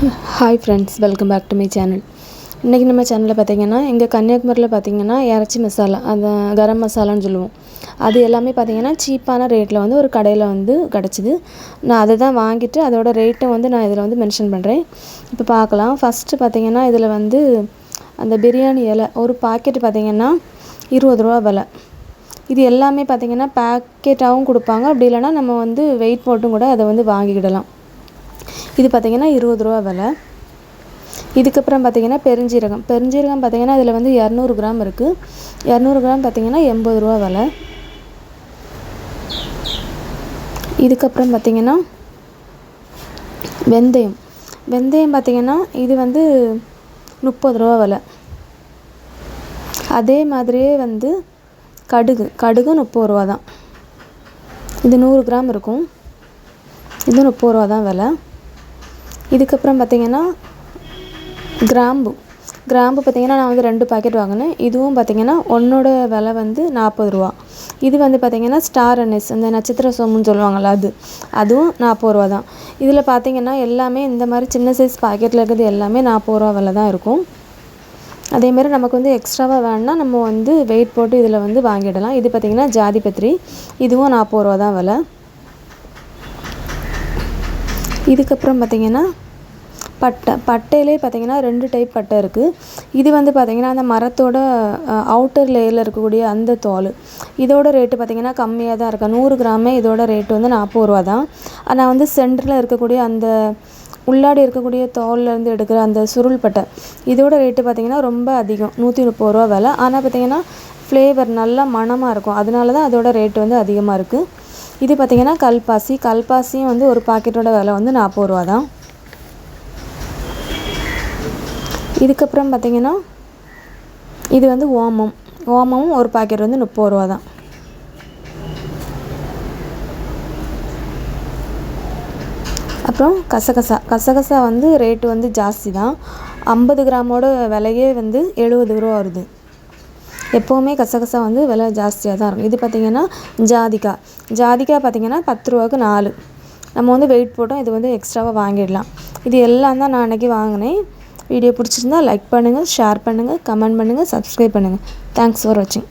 Hi friends welcome back to my channel இன்றைக்கி நம்ம சேனலில் பார்த்தீங்கன்னா இங்கே கன்னியாகுமரியில் பார்த்திங்கன்னா இறச்சி மசாலா அந்த கரம் மசாலான்னு சொல்லுவோம். அது எல்லாமே பார்த்திங்கன்னா சீப்பான ரேட்டில் வந்து ஒரு கடையில் வந்து கிடச்சிது. நான் அதை தான் வாங்கிட்டு அதோட ரேட்டும் வந்து நான் இதில் வந்து மென்ஷன் பண்ணுறேன் இப்போ பார்க்கலாம் ஃபஸ்ட்டு பார்த்தீங்கன்னா இதில் வந்து அந்த பிரியாணி இலை ஒரு பாக்கெட் பார்த்தீங்கன்னா இருபது ரூபா விலை. இது எல்லாமே பார்த்தீங்கன்னா பேக்கெட்டாகவும் கொடுப்பாங்க. அப்படி இல்லைன்னா நம்ம வந்து வெயிட் போட்டும் கூட அதை வந்து வாங்கிக்கிடலாம். இது பார்த்திங்கன்னா இருபது ரூபா விலை. இதுக்கப்புறம் பார்த்திங்கன்னா பெருஞ்சீரகம். பெருஞ்சீரகம் பார்த்திங்கன்னா இதில் வந்து இரநூறு கிராம் இருக்குது இரநூறு கிராம் பார்த்திங்கன்னா எண்பது ரூபா விலை. இதுக்கப்புறம் பார்த்திங்கன்னா வெந்தயம். வெந்தயம் பார்த்திங்கன்னா இது வந்து முப்பது ரூபா விலை. அதே மாதிரியே வந்து கடுகு. கடுகு முப்பது ரூபா தான். இது நூறு கிராம் இருக்கும். இது முப்பது ரூபா தான் விலை. இதுக்கப்புறம் பார்த்திங்கன்னா கிராம்பு. கிராம்பு பார்த்திங்கன்னா நான் வந்து ரெண்டு பாக்கெட் வாங்கினேன். இதுவும் பார்த்திங்கன்னா ஒன்னோட விலை வந்து நாற்பது ரூபா. இது வந்து பார்த்திங்கன்னா ஸ்டார் அனஸ் அந்த நட்சத்திர சோமுன்னு சொல்லுவாங்கள்ல அது. அதுவும் நாற்பது ரூபா தான். இதில் பார்த்திங்கன்னா எல்லாமே இந்த மாதிரி சின்ன சைஸ் பாக்கெட்டில் இருக்கிறது எல்லாமே நாற்பது ரூபா விலை தான் இருக்கும். அதேமாரி நமக்கு வந்து எக்ஸ்ட்ராவாக வேணுன்னா நம்ம வந்து வெயிட் போட்டு இதில் வந்து வாங்கிடலாம். இது பார்த்திங்கன்னா ஜாதிபத்திரி. இதுவும் நாற்பது ரூபா தான் விலை. இதுக்கப்புறம் பார்த்திங்கன்னா பட்டை பட்டையிலே பார்த்திங்கன்னா ரெண்டு டைப் பட்டை இருக்குது இது வந்து பார்த்திங்கன்னா அந்த மரத்தோட அவுட்டர் லேயரில் இருக்கக்கூடிய அந்த தோல். இதோட ரேட்டு பார்த்திங்கன்னா கம்மியாக தான் இருக்குது நூறு கிராமே இதோட ரேட்டு வந்து நாற்பது ரூபா தான். ஆனால் வந்து சென்டரில் இருக்கக்கூடிய அந்த உள்ளாடி இருக்கக்கூடிய தோல்லேருந்து எடுக்கிற அந்த சுருள் பட்டை இதோட ரேட்டு பார்த்திங்கன்னா ரொம்ப அதிகம். நூற்றி முப்பது ரூபா விலை. ஆனால் பார்த்திங்கன்னா ஃப்ளேவர் நல்லா மணமாக இருக்கும். அதனால தான் அதோட ரேட்டு வந்து அதிகமாக இருக்குது இது பார்த்திங்கன்னா கல்பாசி. கல்பாசியும் வந்து ஒரு பாக்கெட்டோட விலை வந்து நாற்பது ரூபா தான். இதுக்கப்புறம் பார்த்திங்கன்னா இது வந்து ஓமம். ஓமமும் ஒரு பாக்கெட் வந்து முப்பது ரூபா தான். அப்புறம் கசகசா. கசகசா வந்து ரேட்டு வந்து ஜாஸ்தி தான். ஐம்பது கிராமோட விலையே வந்து எழுபது ரூபா வருது. எப்போவுமே கசகசா வந்து விலை ஜாஸ்தியாக தான் இருக்கும். இது பார்த்திங்கன்னா ஜாதிக்காய் ஜாதிக்காய் பார்த்திங்கன்னா பத்து ரூபாவுக்கு நாலு. நம்ம வந்து வெயிட் போட்டோம் இது வந்து எக்ஸ்ட்ராவாக வாங்கிடலாம். இது எல்லாம் தான் நான் அன்றைக்கி வாங்கினேன். வீடியோ பிடிச்சிருந்தா லைக் பண்ணுங்கள் ஷேர் பண்ணுங்கள் கமெண்ட் பண்ணுங்கள் சப்ஸ்கிரைப் பண்ணுங்கள் தேங்க்ஸ் ஃபார் வாட்சிங்